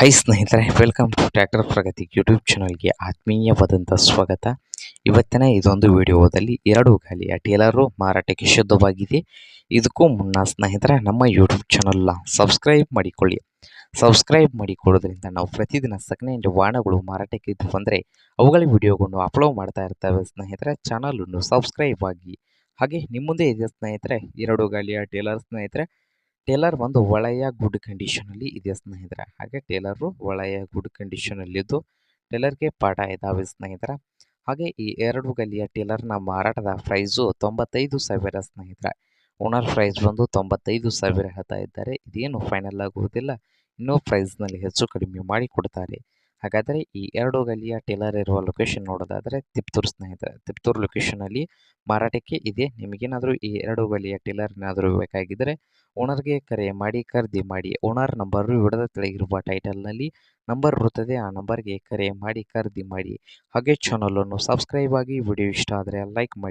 High ಸ್ನೇಹಿತರೆ welcome to tractor Pragati YouTube ಚಾನಲ್ಗೆ ಆತ್ಮೀಯವಾದಂಥ ಸ್ವಾಗತ. ಇವತ್ತಿನ ಇದೊಂದು ವಿಡಿಯೋದಲ್ಲಿ ಎರಡು ಗಾಲಿಯ ಟೇಲರು ಮಾರಾಟಕ್ಕೆ ಶುದ್ಧವಾಗಿದೆ. ಇದಕ್ಕೂ ಮುನ್ನ ಸ್ನೇಹಿತರೆ, ನಮ್ಮ ಯೂಟ್ಯೂಬ್ ಚಾನಲ್ನ ಸಬ್ಸ್ಕ್ರೈಬ್ ಮಾಡಿಕೊಳ್ಳಿ. ಸಬ್ಸ್ಕ್ರೈಬ್ ಮಾಡಿಕೊಡೋದ್ರಿಂದ ನಾವು ಪ್ರತಿದಿನ ಸಗಣಿಯ ವಾಹನಗಳು ಮಾರಾಟಕ್ಕೆ ಇದ್ದು ಬಂದರೆ ಅವುಗಳ ವಿಡಿಯೋಗಳನ್ನು ಅಪ್ಲೋಡ್ ಮಾಡ್ತಾ ಇರ್ತವೆ ಸ್ನೇಹಿತರೆ. ಚಾನಲನ್ನು ಸಬ್ಸ್ಕ್ರೈಬ್ ಆಗಿ. ಹಾಗೆ ನಿಮ್ಮ ಮುಂದೆ ಇದೆ ಸ್ನೇಹಿತರೆ, ಎರಡು ಗಾಲಿಯ ಟೇಲರ್ ಸ್ನೇಹಿತರೆ ಟೇಲರ್ ಒಂದು ಒಳೆಯ ಗುಡ್ ಕಂಡೀಷನಲ್ಲಿ ಇದೆ ಸ್ನೇಹಿತರೆ. ಹಾಗೆ ಟೇಲರು ಒಳೆಯ ಗುಡ್ ಕಂಡೀಷನಲ್ಲಿದ್ದು ಟೇಲರ್ಗೆ ಪಾಠ ಇದಾವೆ ಸ್ನೇಹಿತರೆ. ಹಾಗೆ ಈ ಎರಡು ಗಲಿಯ ಟೇಲರ್ನ ಮಾರಾಟದ ಪ್ರೈಸು ತೊಂಬತ್ತೈದು ಸಾವಿರ ಸ್ನೇಹಿತರೆ. ಓನರ್ ಪ್ರೈಸ್ ಬಂದು ತೊಂಬತ್ತೈದು ಸಾವಿರ ಹೇಳ್ತಾ ಇದ್ದಾರೆ. ಇದೇನು ಫೈನಲ್ ಆಗುವುದಿಲ್ಲ ಇನ್ನೂ ಪ್ರೈಸ್ನಲ್ಲಿ ಹೆಚ್ಚು ಕಡಿಮೆ ಮಾಡಿ ಕೊಡ್ತಾರೆ ಹಾಗಾದರೆ ಈ ಎರಡು ಗಲಿಯ ಟೇಲರ್ ಇರುವ ಲೊಕೇಶನ್ ನೋಡೋದಾದರೆ ತಿಪ್ತೂರು ಸ್ನೇಹಿತರೆ ತಿಪ್ತೂರು ಲೊಕೇಶನಲ್ಲಿ ಮಾರಾಟಕ್ಕೆ ಇದೆ. ನಿಮಗೇನಾದರೂ ಈ ಎರಡು ಗಲಿಯ ಟೇಲರ್ ಏನಾದರೂ ಬೇಕಾಗಿದ್ದರೆ ಓನರ್ಗೆ ಕರೆ ಮಾಡಿ, ಖರೀದಿ ಮಾಡಿ, ಓನರ್ ನಂಬರು ವಿಡದ ತೆಳಗಿರುವ ಟೈಟಲ್ನಲ್ಲಿ ನಂಬರ್ ಇರುತ್ತದೆ. ಆ ನಂಬರ್ಗೆ ಕರೆ ಮಾಡಿ, ಖರೀದಿ ಮಾಡಿ. ಹಾಗೆ ಚಾನಲನ್ನು ಸಬ್ಸ್ಕ್ರೈಬ್ ಆಗಿ ವಿಡಿಯೋ ಇಷ್ಟ ಆದರೆ ಲೈಕ್ ಮಾಡಿ.